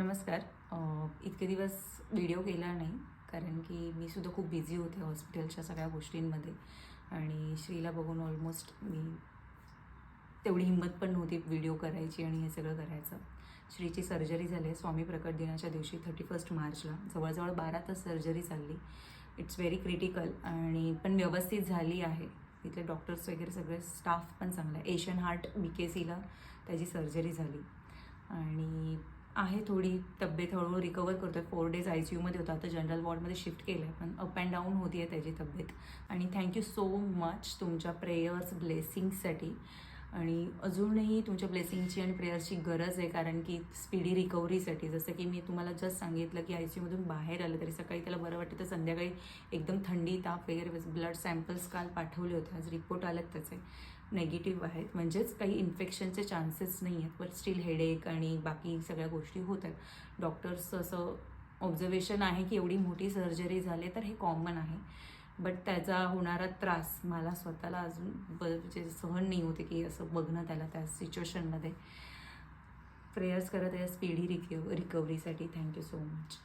नमस्कार. इतके दिवस व्हिडिओ केला नाही कारण की मी सुद्धा खूप बिझी होते हॉस्पिटलच्या सगळ्या गोष्टींमध्ये. आणि श्रीला बघून ऑलमोस्ट मी तेवढी हिंमत पण नव्हती व्हिडिओ करायची आणि हे सगळं करायचं. श्रीची सर्जरी झाली आहे स्वामी प्रकट दिनाच्या दिवशी थर्टी फर्स्ट मार्चला. जवळजवळ बारा तास सर्जरी चालली. इट्स व्हेरी क्रिटिकल आणि पण व्यवस्थित झाली आहे. तिथले डॉक्टर्स वगैरे सगळे स्टाफ पण चांगला. आहे एशियन हार्ट बी के सीला त्याची सर्जरी झाली. आणि आहे थोडी तब्येत हळूहळू रिकवर करतो आहे फोर डेज आय सी यूमध्ये होता आता जनरल वॉर्डमध्ये शिफ्ट केलं आहे पण अप अँड डाऊन होती आहे त्याची तब्येत. आणि थँक्यू सो मच तुमच्या प्रेयर्स ब्लेसिंगसाठी आणि अजूनही तुमच्या ब्लेसिंगची आणि प्रेयर्सची गरज आहे कारण की स्पीडी रिकव्हरीसाठी जसं की मी तुम्हाला जस्ट सांगितलं की आय सी यूमधून बाहेर आलं तरी सकाळी त्याला बरं वाटतं तर संध्याकाळी एकदम थंडी ताप वगैरे ब्लड सॅम्पल्स काल पाठवले होते. आज रिपोर्ट आलेत त्याचे. नेगेटिव्ह आहेत. म्हणजेच काही इन्फेक्शनचे चान्सेस नाही आहेत. पण स्टील हेडेक आणि बाकी सगळ्या गोष्टी होत आहेत. डॉक्टर्सचं असं ऑब्झर्वेशन आहे की एवढी मोठी सर्जरी झाली तर हे कॉमन आहे. बट त्याचा होणारा त्रास मला स्वतःला अजून म्हणजे सहन नाही होते की असं बघणं त्याला त्या सिच्युएशनमध्ये प्रेयर्स करत आहे स्पीडी रिक रिकव्हरीसाठी थँक्यू सो मच